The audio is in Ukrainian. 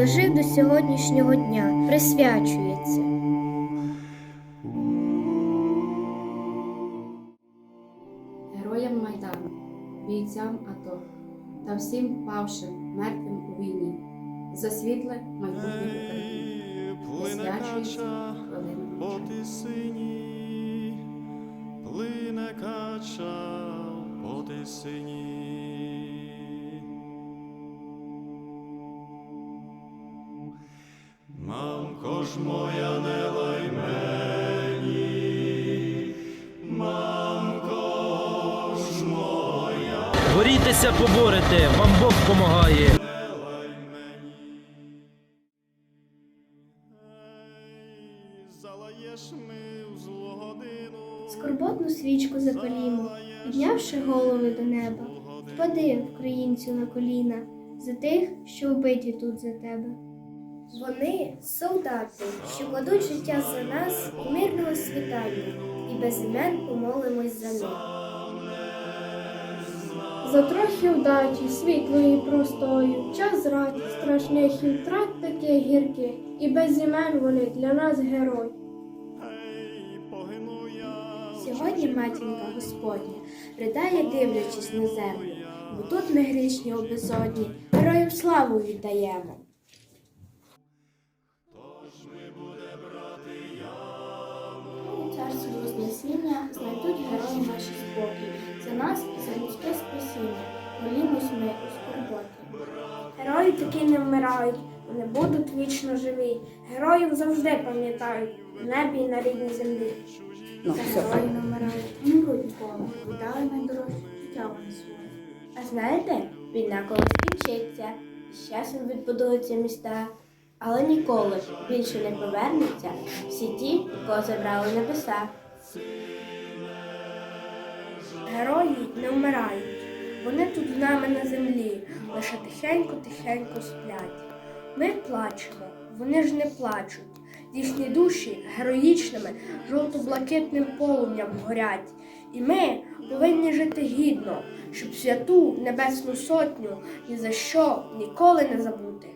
дожив до сьогоднішнього дня, присвячується. героям Майдану, бійцям АТО та всім павшим мертвим у війні за світле майбутнє України. Присвячується хвилина плине кача по тисині. Мамко ж моя не лай мені, мамко ж моя. Борітеся, поборете, вам Бог помагає. Скорботну свічку запалімо, піднявши голови до неба. Впади, українцю, на коліна, за тих, що вбиті тут за тебе. Вони солдати, що кладуть життя за нас у мирного світання, і без імен помолимось за них. За трохи вдачі, світлої простою, час зрад, страшних і втрат таких гірких, і без імен вони для нас герой. Сьогодні матінка Господня ридає, дивлячись на землю, бо тут ми грішні у безодні, героям славу віддаємо. Царстві знайдуть герої наші спокій, за нас і за людське спасіння, молімось ми у скорботі. Герої такі не вмирають, вони будуть вічно живі. Героїв завжди пам'ятають в небі і на рідній землі. Та герої не вмирають, не мруть ніколи, віддали найдорожче життя вони своє. А знаєте, війна колись скінчиться, і з часом відбудуються міста, але ніколи більше не повернуться всі ті, кого забрали небеса. Герої не вмирають. Вони тут з нами на землі, лише тихенько-тихенько сплять. Ми плачемо, вони ж не плачуть. Їхні душі героїчними, жовто-блакитним полум'ям горять. І ми повинні жити гідно, щоб святу небесну сотню ні за що ніколи не забути.